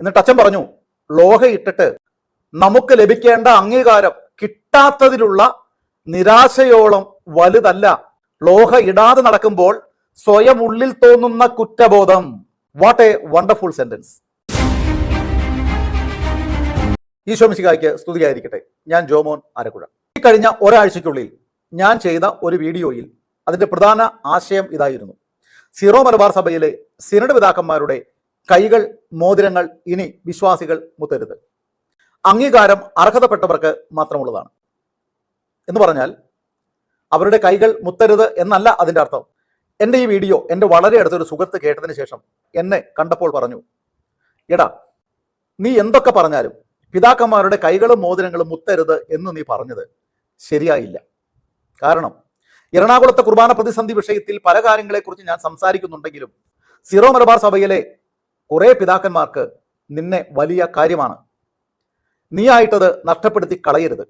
എന്നിട്ട് അച്ഛൻ പറഞ്ഞു ലോഹ ഇട്ടിട്ട് നമുക്ക് ലഭിക്കേണ്ട അംഗീകാരം കിട്ടാത്തതിലുള്ള നിരാശയോളം വലുതല്ല. ലോഹ ഇടാതെ നടക്കുമ്പോൾ സ്വയം ഉള്ളിൽ തോന്നുന്ന കുറ്റബോധം. What a wonderful sentence Isho മിശിഹായ്ക്ക് സ്തുതിയായിരിക്കട്ടെ. ഞാൻ ജോമോൻ ആരക്കുഴ. ഈ കഴിഞ്ഞ ഒരാഴ്ചയ്ക്കുള്ളിൽ ഞാൻ ചെയ്ത ഒരു വീഡിയോയിൽ അതിന്റെ പ്രധാന ആശയം ഇതായിരുന്നു. സിറോ മലബാർ സഭയിലെ സിനഡ് പിതാക്കന്മാരുടെ കൈകൾ മോതിരങ്ങൾ ഇനി വിശ്വാസികൾ മുത്തരുത്. അംഗീകാരം അർഹതപ്പെട്ടവർക്ക് മാത്രമുള്ളതാണ്. എന്ന് പറഞ്ഞാൽ അവരുടെ കൈകൾ മുത്തരുത് എന്നല്ല അതിന്റെ അർത്ഥം. എന്റെ ഈ വീഡിയോ എന്റെ വളരെ അടുത്തൊരു സുഹൃത്ത് കേട്ടതിന് ശേഷം എന്നെ കണ്ടപ്പോൾ പറഞ്ഞു എടാ നീ എന്തൊക്കെ പറഞ്ഞാലും പിതാക്കന്മാരുടെ കൈകളും മോതിരങ്ങളും മുത്തരുത് എന്ന് നീ പറഞ്ഞത് ശരിയായില്ല. കാരണം എറണാകുളത്തെ കുർബാന പ്രതിസന്ധി വിഷയത്തിൽ പല കാര്യങ്ങളെക്കുറിച്ച് ഞാൻ സംസാരിക്കുന്നുണ്ടെങ്കിലും സിറോ മലബാർ സഭയിലെ കുറെ പിതാക്കന്മാർക്ക് നിന്നെ വലിയ കാര്യമാണ്. നീയായിട്ടത് നഷ്ടപ്പെടുത്തി കളയരുത്.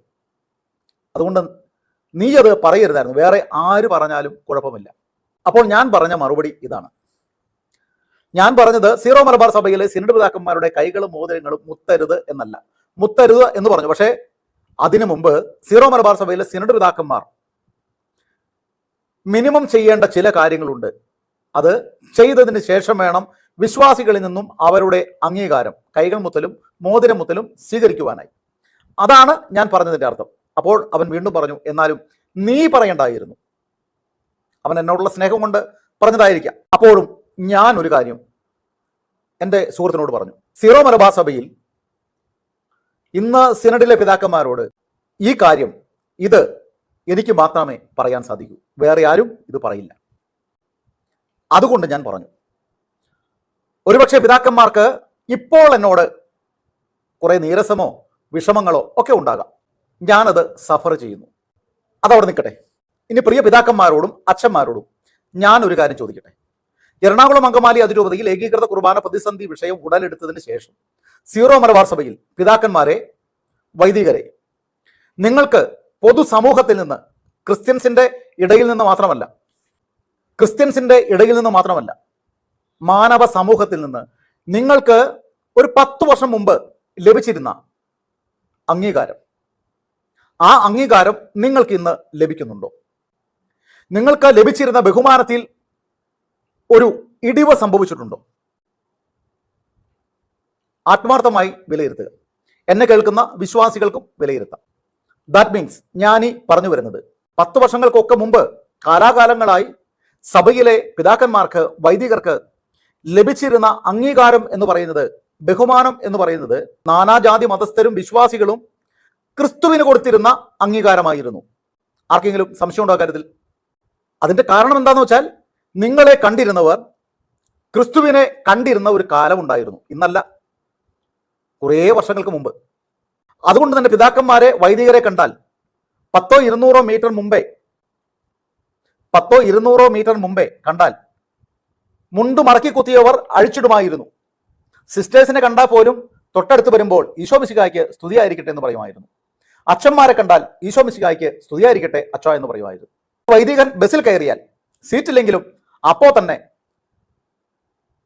അതുകൊണ്ട് നീ അത് പറയരുതായിരുന്നു. വേറെ ആര് പറഞ്ഞാലും കുഴപ്പമില്ല. അപ്പോൾ ഞാൻ പറഞ്ഞ മറുപടി ഇതാണ്. ഞാൻ പറഞ്ഞത് സീറോ മലബാർ സഭയിലെ സിനഡ് പിതാക്കന്മാരുടെ കൈകളും മോതിരങ്ങളും മുത്തരുത് എന്നല്ല. മുത്തരുത് എന്ന് പറഞ്ഞു. പക്ഷേ അതിനു മുമ്പ് സീറോ മലബാർ സഭയിലെ സിനഡ് പിതാക്കന്മാർ മിനിമം ചെയ്യേണ്ട ചില കാര്യങ്ങളുണ്ട്. അത് ചെയ്തതിന് ശേഷം വേണം വിശ്വാസികളിൽ നിന്നും അവരുടെ അംഗീകാരം കൈകൾ മുത്തലും മോതിരം മുത്തലും സ്വീകരിക്കുവാനായി. അതാണ് ഞാൻ പറഞ്ഞതിന്റെ അർത്ഥം. അപ്പോൾ അവൻ വീണ്ടും പറഞ്ഞു എന്നാലും നീ പറയണ്ടായിരുന്നു. അവൻ എന്നോടുള്ള സ്നേഹം കൊണ്ട് പറഞ്ഞതായിരിക്കാം. അപ്പോഴും ഞാൻ ഒരു കാര്യം എന്റെ സുഹൃത്തിനോട് പറഞ്ഞു. സീറോ മലബാർ സഭയിൽ ഇന്ന് സിനഡിലെ പിതാക്കന്മാരോട് ഈ കാര്യം ഇത് എനിക്ക് മാത്രമേ പറയാൻ സാധിക്കൂ. വേറെ ആരും ഇത് പറയില്ല. അതുകൊണ്ട് ഞാൻ പറഞ്ഞു ഒരുപക്ഷെ പിതാക്കന്മാർക്ക് ഇപ്പോൾ എന്നോട് കുറേ നീരസമോ വിഷമങ്ങളോ ഒക്കെ ഉണ്ടാകാം. ഞാനത് സഫർ ചെയ്യുന്നു. അതവിടെ നിൽക്കട്ടെ. ഇനി പ്രിയ പിതാക്കന്മാരോടും അച്ഛന്മാരോടും ഞാൻ ഒരു കാര്യം ചോദിക്കട്ടെ. എറണാകുളം അങ്കമാലി അതിരൂപതയിൽ ഏകീകൃത കുർബാന പ്രതിസന്ധി വിഷയം ഉടലെടുത്തതിന് ശേഷം സീറോ മലബാർ സഭയിൽ പിതാക്കന്മാരെ വൈദികരെ നിങ്ങൾക്ക് പൊതുസമൂഹത്തിൽ നിന്ന് ക്രിസ്ത്യൻസിന്റെ ഇടയിൽ നിന്ന് മാത്രമല്ല ക്രിസ്ത്യൻസിന്റെ ഇടയിൽ നിന്ന് മാത്രമല്ല മാനവ സമൂഹത്തിൽ നിന്ന് നിങ്ങൾക്ക് ഒരു പത്ത് വർഷം മുമ്പ് ലഭിച്ചിരുന്ന അംഗീകാരം. ആ അംഗീകാരം നിങ്ങൾക്ക് ഇന്ന് ലഭിക്കുന്നുണ്ടോ? നിങ്ങൾക്ക് ലഭിച്ചിരുന്ന ബഹുമാനത്തിൽ ഒരു ഇടിവ് സംഭവിച്ചിട്ടുണ്ടോ? ആത്മാർത്ഥമായി വിലയിരുത്തുക. എന്നെ കേൾക്കുന്ന വിശ്വാസികൾക്കും വിലയിരുത്താം. ദാറ്റ് മീൻസ് ഞാനീ പറഞ്ഞു വരുന്നത് പത്ത് വർഷങ്ങൾക്കൊക്കെ മുമ്പ് കാലാകാലങ്ങളായി സഭയിലെ പിതാക്കന്മാർക്ക് വൈദികർക്ക് ലഭിച്ചിരുന്ന അംഗീകാരം എന്ന് പറയുന്നത് ബഹുമാനം എന്ന് പറയുന്നത് നാനാജാതി മതസ്ഥരും വിശ്വാസികളും ക്രിസ്തുവിന് കൊടുത്തിരുന്ന അംഗീകാരമായിരുന്നു. ആർക്കെങ്കിലും സംശയം ഉണ്ടോ കാര്യത്തിൽ? അതിന്റെ കാരണം എന്താണെന്ന് വെച്ചാൽ നിങ്ങളെ കണ്ടിരുന്നവർ ക്രിസ്തുവിനെ കണ്ടിരുന്ന ഒരു കാലമുണ്ടായിരുന്നു ഇന്നല്ല. കുറേ വർഷങ്ങൾക്ക് മുമ്പ്. അതുകൊണ്ട് തന്നെ പിതാക്കന്മാരെ വൈദികരെ കണ്ടാൽ പത്തോ ഇരുന്നൂറോ മീറ്റർ മുമ്പേ പത്തോ ഇരുന്നൂറോ മീറ്റർ മുമ്പേ കണ്ടാൽ മുണ്ട് മറക്കി കുത്തിയവർ അഴിച്ചിടുമായിരുന്നു. സിസ്റ്റേഴ്സിനെ കണ്ടാൽ പോലും തൊട്ടടുത്ത് വരുമ്പോൾ ഈശോ മിശികായ്ക്ക് സ്തുതിയായിരിക്കട്ടെ എന്ന് പറയുമായിരുന്നു. അച്ഛന്മാരെ കണ്ടാൽ ഈശോ മിശികായ്ക്ക് സ്തുതിയായിരിക്കട്ടെ അച്ഛ എന്ന് പറയുമായിരുന്നു. വൈദികൻ ബസ്സിൽ കയറിയാൽ സീറ്റില്ലെങ്കിലും അപ്പോ തന്നെ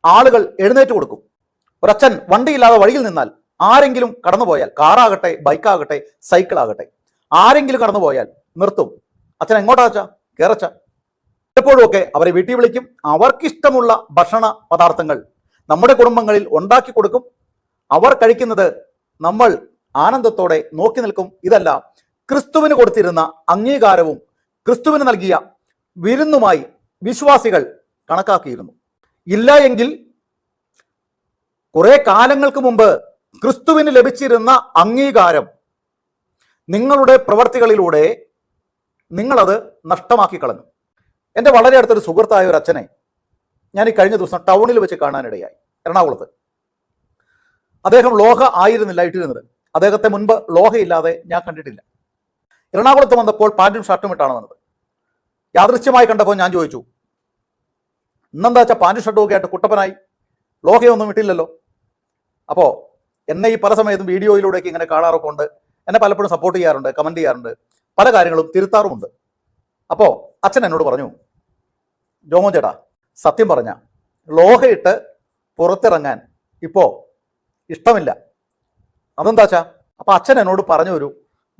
ആളുകൾ എഴുന്നേറ്റ് കൊടുക്കും. ഒരച്ഛൻ വണ്ടിയില്ലാതെ വഴിയിൽ നിന്നാൽ ആരെങ്കിലും കടന്നുപോയാൽ കാറാകട്ടെ ബൈക്കാകട്ടെ സൈക്കിൾ ആകട്ടെ ആരെങ്കിലും കടന്നുപോയാൽ നിർത്തും. അച്ഛൻ എങ്ങോട്ടാ അച്ഛാ? കയറച്ച എപ്പോഴും ഒക്കെ അവരെ വീട്ടിൽ വിളിക്കും. അവർക്കിഷ്ടമുള്ള ഭക്ഷണ പദാർത്ഥങ്ങൾ നമ്മുടെ കുടുംബങ്ങളിൽ ഉണ്ടാക്കി കൊടുക്കും. അവർ കഴിക്കുന്നത് നമ്മൾ ആനന്ദത്തോടെ നോക്കി നിൽക്കും. ഇതല്ല ക്രിസ്തുവിന് കൊടുത്തിരുന്ന അംഗീകാരവും ക്രിസ്തുവിന് നൽകിയ വിരുന്നുമായി വിശ്വാസികൾ കണക്കാക്കിയിരുന്നു. ഇല്ല എങ്കിൽ കുറെ കാലങ്ങൾക്ക് മുമ്പ് ക്രിസ്തുവിന് ലഭിച്ചിരുന്ന അംഗീകാരം നിങ്ങളുടെ പ്രവർത്തികളിലൂടെ നിങ്ങളത് നഷ്ടമാക്കി കളഞ്ഞു എന്റെ വളരെ അടുത്തൊരു സുഹൃത്തായ ഒരു അച്ഛനെ ഞാൻ ഈ കഴിഞ്ഞ ദിവസം ടൗണിൽ വെച്ച് കാണാനിടയായി എറണാകുളത്ത്. അദ്ദേഹം ലോഹ ആയിരുന്നില്ല ഇട്ടിരുന്നത്. അദ്ദേഹത്തെ മുൻപ് ലോഹയില്ലാതെ ഞാൻ കണ്ടിട്ടില്ല. എറണാകുളത്ത് വന്നപ്പോൾ പാന്റും ഷർട്ടും ഇട്ടാണ് വന്നത്. യാദൃശ്യമായി കണ്ടപ്പോൾ ഞാൻ ചോദിച്ചു ഇന്നെന്താ വെച്ചാൽ പാന്റും ഷർട്ടും ഒക്കെ ആയിട്ട് കുട്ടപ്പനായി? ലോഹയൊന്നും ഇട്ടില്ലല്ലോ? അപ്പോൾ എന്നെ ഈ പല സമയത്തും വീഡിയോയിലൂടെയൊക്കെ ഇങ്ങനെ കാണാറൊക്കെ ഉണ്ട്. എന്നെ പലപ്പോഴും സപ്പോർട്ട് ചെയ്യാറുണ്ട് കമന്റ് ചെയ്യാറുണ്ട്. പല കാര്യങ്ങളും തിരുത്താറുമുണ്ട്. അപ്പോൾ അച്ഛൻ എന്നോട് പറഞ്ഞു ജോമോ സത്യം പറഞ്ഞ ലോഹയിട്ട് പുറത്തിറങ്ങാൻ ഇപ്പോൾ ഇഷ്ടമില്ല. അതെന്താച്ചാ അപ്പൊ അച്ഛൻ എന്നോട് പറഞ്ഞ ഒരു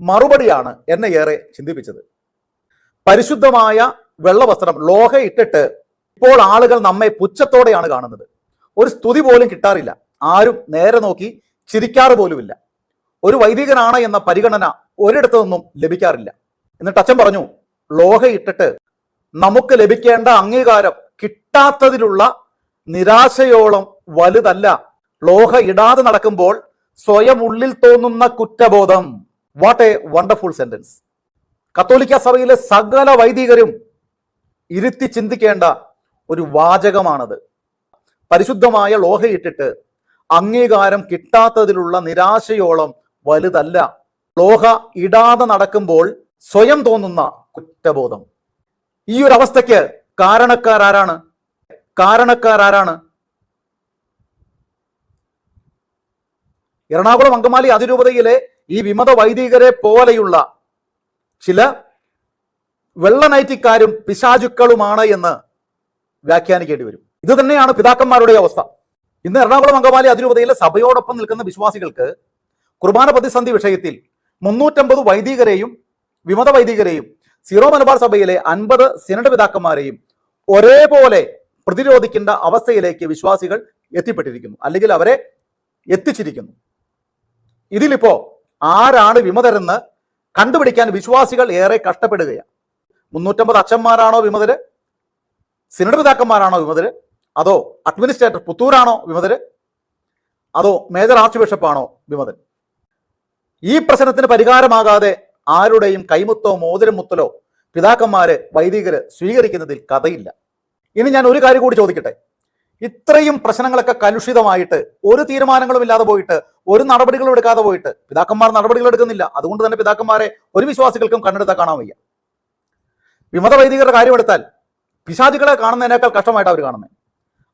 മറുപടിയാണ് എന്നെ ഏറെ ചിന്തിപ്പിച്ചത്. പരിശുദ്ധമായ വെള്ളവസ്ത്രം ലോഹ ഇട്ടിട്ട് ഇപ്പോൾ ആളുകൾ നമ്മെ പുച്ഛത്തോടെയാണ് കാണുന്നത്. ഒരു സ്തുതി പോലും കിട്ടാറില്ല. ആരും നേരെ നോക്കി ചിരിക്കാറ് പോലുമില്ല. ഒരു വൈദികനാണ് എന്ന പരിഗണന ഒരിടത്തു നിന്നും ലഭിക്കാറില്ല. എന്നിട്ട് അച്ഛൻ പറഞ്ഞു ലോഹ ഇട്ടിട്ട് നമുക്ക് ലഭിക്കേണ്ട അംഗീകാരം കിട്ടാത്തതിലുള്ള നിരാശയോളം വലുതല്ല. ലോഹ ഇടാതെ നടക്കുമ്പോൾ സ്വയം ഉള്ളിൽ തോന്നുന്ന കുറ്റബോധം. വാട്ട് എ വണ്ടർഫുൾ സെന്റൻസ് കത്തോലിക്ക സഭയിലെ സകല വൈദികരും ഇരുത്തി ചിന്തിക്കേണ്ട ഒരു വാചകമാണത്. പരിശുദ്ധമായ ലോഹയിട്ടിട്ട് അംഗീകാരം കിട്ടാത്തതിലുള്ള നിരാശയോളം വലുതല്ല. ലോഹ ഇടാതെ നടക്കുമ്പോൾ സ്വയം തോന്നുന്ന കുറ്റബോധം. ഈ ഒരു അവസ്ഥയ്ക്ക് കാരണക്കാരാരാണ്? കാരണക്കാരാരാണ്? എറണാകുളം അങ്കമാലി അതിരൂപതയിലെ ഈ വിമത വൈദികരെ പോലെയുള്ള ചില വെള്ളനൈറ്റിക്കാരും പിശാചുക്കളുമാണ് എന്ന് വ്യാഖ്യാനിക്കേണ്ടി വരും. ഇത് തന്നെയാണ് പിതാക്കന്മാരുടെ അവസ്ഥ. ഇന്ന് എറണാകുളം അങ്കമാലി അതിരൂപതയിലെ സഭയോടൊപ്പം നിൽക്കുന്ന വിശ്വാസികൾക്ക് കുർബാന പ്രതിസന്ധി വിഷയത്തിൽ മുന്നൂറ്റമ്പത് വൈദികരെയും വിമത വൈദികരെയും സീറോ മലബാർ സഭയിലെ അൻപത് സിനഡ് പിതാക്കന്മാരെയും ഒരേപോലെ പ്രതിരോധിക്കേണ്ട അവസ്ഥയിലേക്ക് വിശ്വാസികൾ എത്തിപ്പെട്ടിരിക്കുന്നു. അല്ലെങ്കിൽ അവരെ എത്തിച്ചിരിക്കുന്നു. ഇതിലിപ്പോ ആരാണ് വിമതരെന്ന് കണ്ടുപിടിക്കാൻ വിശ്വാസികൾ ഏറെ കഷ്ടപ്പെടുകയാണ്. മുന്നൂറ്റമ്പത് അച്ഛന്മാരാണോ വിമതര്? സിനഡ് പിതാക്കന്മാരാണോ വിമതര്? അതോ അഡ്മിനിസ്ട്രേറ്റർ പുത്തൂരാണോ വിമതര്? അതോ മേജർ ആർച്ച് ബിഷപ്പാണോ വിമതൻ ഈ പ്രശ്നത്തിന് പരിഹാരമാകാതെ ആരുടെയും കൈമുത്തോ മോതിരം മുത്തലോ പിതാക്കന്മാര് വൈദികര് സ്വീകരിക്കുന്നതിൽ കഥയില്ല. ഇനി ഞാൻ ഒരു കാര്യം കൂടി ചോദിക്കട്ടെ? ഇത്രയും പ്രശ്നങ്ങളൊക്കെ കലുഷിതമായിട്ട് ഒരു തീരുമാനങ്ങളും ഇല്ലാതെ പോയിട്ട് ഒരു നടപടികളും എടുക്കാതെ പോയിട്ട് പിതാക്കന്മാർ നടപടികൾ എടുക്കുന്നില്ല. അതുകൊണ്ട് തന്നെ പിതാക്കന്മാരെ ഒരു വിശ്വാസികൾക്കും കണ്ടെടുത്താൽ കാണാൻ വയ്യ. വിമത വൈദികരുടെ കാര്യം എടുത്താൽ കാണുന്നതിനേക്കാൾ കഷ്ടമായിട്ട് അവർ കാണുന്നത്.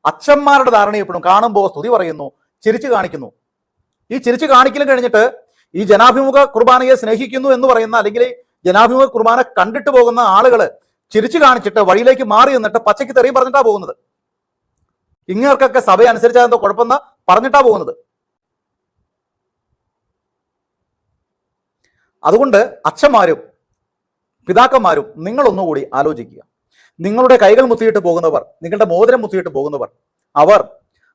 അച്ഛന്മാരുടെ ധാരണ എപ്പോഴും കാണുമ്പോൾ സ്തുതി പറയുന്നു ചിരിച്ചു കാണിക്കുന്നു. ഈ ചിരിച്ചു കാണിക്കലും കഴിഞ്ഞിട്ട് ഈ ജനാഭിമുഖ കുർബാനയെ സ്നേഹിക്കുന്നു എന്ന് പറയുന്ന അല്ലെങ്കിൽ ജനാഭിമുഖ കുർബാന കണ്ടിട്ട് പോകുന്ന ആളുകൾ ചിരിച്ചു കാണിച്ചിട്ട് വഴിയിലേക്ക് മാറി നിന്നിട്ട് പച്ചയ്ക്ക് തെറിയും പറഞ്ഞിട്ടാ പോകുന്നത്. ഇങ്ങർക്കൊക്കെ സഭ അനുസരിച്ചാൽ എന്തോ കുഴപ്പമെന്ന് പറഞ്ഞിട്ടാ പോകുന്നത്. അതുകൊണ്ട് അച്ഛന്മാരും പിതാക്കന്മാരും നിങ്ങളൊന്നുകൂടി ആലോചിക്കുക. നിങ്ങളുടെ കൈകൾ മുത്തിയിട്ട് പോകുന്നവർ നിങ്ങളുടെ മോതിരം മുത്തിയിട്ട് പോകുന്നവർ അവർ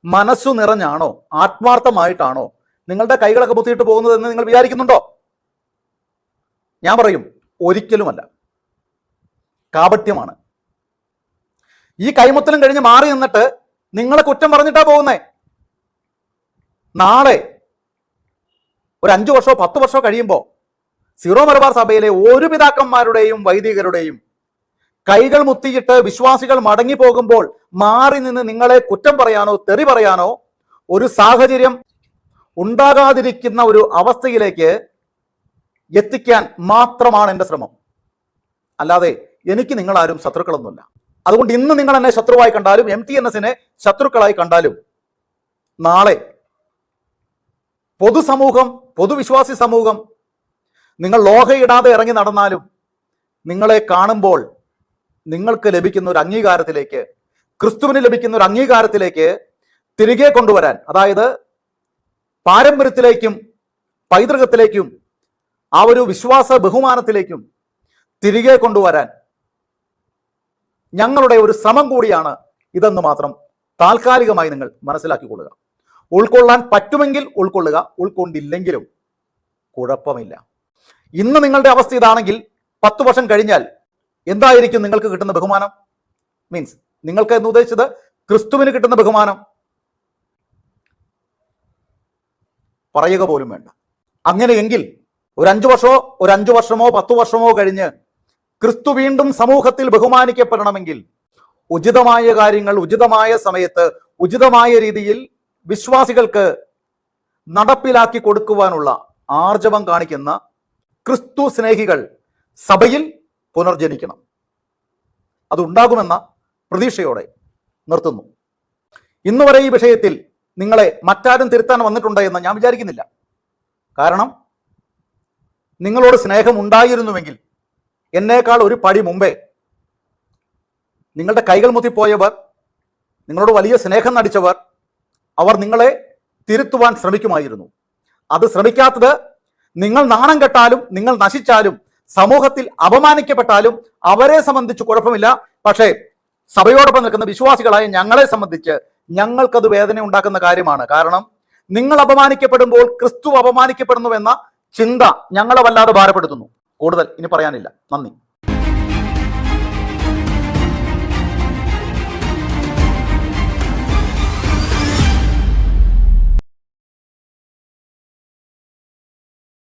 മനസ്സു നിറഞ്ഞാണോ ആത്മാർത്ഥമായിട്ടാണോ നിങ്ങളുടെ കൈകളൊക്കെ പൊത്തിയിട്ട് പോകുന്നത് എന്ന് നിങ്ങൾ വിചാരിക്കുന്നുണ്ടോ? ഞാൻ പറയും ഒരിക്കലുമല്ല. കാപട്യമാണ്. ഈ കൈമുത്തലും കഴിഞ്ഞ് മാറി നിന്നിട്ട് നിങ്ങളെ കുറ്റം പറഞ്ഞിട്ടാ പോകുന്നേ? നാളെ ഒരു അഞ്ചു വർഷമോ പത്ത് വർഷമോ കഴിയുമ്പോൾ സീറോ മലബാർ സഭയിലെ ഒരു പിതാക്കന്മാരുടെയും വൈദികരുടെയും കൈകൾ മുത്തിയിട്ട് വിശ്വാസികൾ മടങ്ങി പോകുമ്പോൾ മാറി നിന്ന് നിങ്ങളെ കുറ്റം പറയാനോ തെറി പറയാനോ ഒരു സാഹചര്യം ഉണ്ടാകാതിരിക്കുന്ന ഒരു അവസ്ഥയിലേക്ക് എത്തിക്കാൻ മാത്രമാണ് എന്റെ ശ്രമം. അല്ലാതെ എനിക്ക് നിങ്ങളാരും ശത്രുക്കളൊന്നുമില്ല. അതുകൊണ്ട് ഇന്ന് നിങ്ങൾ എന്നെ ശത്രുവായി കണ്ടാലും എം ടി എൻ എസിനെ ശത്രുക്കളായി കണ്ടാലും നാളെ പൊതുസമൂഹം പൊതുവിശ്വാസി സമൂഹം നിങ്ങൾ ലോഹയിടാതെ ഇറങ്ങി നടന്നാലും നിങ്ങളെ കാണുമ്പോൾ നിങ്ങൾക്ക് ലഭിക്കുന്ന ഒരു അംഗീകാരത്തിലേക്ക് ക്രിസ്തുവിന് ലഭിക്കുന്ന ഒരു അംഗീകാരത്തിലേക്ക് തിരികെ കൊണ്ടുവരാൻ അതായത് പാരമ്പര്യത്തിലേക്കും പൈതൃകത്തിലേക്കും ആ ഒരു വിശ്വാസ ബഹുമാനത്തിലേക്കും തിരികെ കൊണ്ടുവരാൻ ഞങ്ങളുടെ ഒരു ശ്രമം കൂടിയാണ് ഇതെന്ന് മാത്രം താൽക്കാലികമായി നിങ്ങൾ മനസ്സിലാക്കിക്കൊള്ളുക. ഉൾക്കൊള്ളാൻ പറ്റുമെങ്കിൽ ഉൾക്കൊള്ളുക ഉൾക്കൊണ്ടില്ലെങ്കിലും കുഴപ്പമില്ല. ഇന്ന് നിങ്ങളുടെ അവസ്ഥ ഇതാണെങ്കിൽ പത്ത് വർഷം കഴിഞ്ഞാൽ എന്തായിരിക്കും നിങ്ങൾക്ക് കിട്ടുന്ന ബഹുമാനം? മീൻസ് നിങ്ങൾക്ക് എന്ന് ഉദ്ദേശിച്ചത് ക്രിസ്തുവിന് കിട്ടുന്ന ബഹുമാനം പറയുക പോലും വേണ്ട. അങ്ങനെയെങ്കിൽ ഒരു അഞ്ചു വർഷമോ ഒരു അഞ്ചു വർഷമോ പത്തു വർഷമോ കഴിഞ്ഞ് ക്രിസ്തു വീണ്ടും സമൂഹത്തിൽ ബഹുമാനിക്കപ്പെടണമെങ്കിൽ ഉചിതമായ കാര്യങ്ങൾ ഉചിതമായ സമയത്ത് ഉചിതമായ രീതിയിൽ വിശ്വാസികൾക്ക് നടപ്പിലാക്കി കൊടുക്കുവാനുള്ള ആർജവം കാണിക്കുന്ന ക്രിസ്തു സ്നേഹികൾ സഭയിൽ പുനർജനിക്കണം. അതുണ്ടാകുമെന്ന പ്രതീക്ഷയോടെ നിർത്തുന്നു. ഇന്നുവരെ ഈ വിഷയത്തിൽ നിങ്ങളെ മറ്റാരും തിരുത്താൻ വന്നിട്ടുണ്ട് എന്ന് ഞാൻ വിചാരിക്കുന്നില്ല. കാരണം നിങ്ങളോട് സ്നേഹം ഉണ്ടായിരുന്നുവെങ്കിൽ എന്നേക്കാൾ ഒരു പടി മുമ്പേ നിങ്ങളുടെ കൈകൾ മുത്തിപ്പോയവർ നിങ്ങളോട് വലിയ സ്നേഹം നടിച്ചവർ അവർ നിങ്ങളെ തിരുത്തുവാൻ ശ്രമിക്കുമായിരുന്നു. അത് ശ്രമിക്കാത്തത് നിങ്ങൾ നാണം കെട്ടാലും നിങ്ങൾ നശിച്ചാലും സമൂഹത്തിൽ അപമാനിക്കപ്പെട്ടാലും അവരെ സംബന്ധിച്ച് കുഴപ്പമില്ല. പക്ഷേ സഭയോടൊപ്പം നിൽക്കുന്ന വിശ്വാസികളായ ഞങ്ങളെ സംബന്ധിച്ച് ഞങ്ങൾക്കത് വേദന ഉണ്ടാക്കുന്ന കാര്യമാണ്. കാരണം നിങ്ങൾ അപമാനിക്കപ്പെടുമ്പോൾ ക്രിസ്തു അപമാനിക്കപ്പെടുന്നു എന്ന ചിന്ത ഞങ്ങളെ വല്ലാതെ ഭാരപ്പെടുത്തുന്നു. കൂടുതൽ ഇനി പറയാനില്ല. നന്ദി.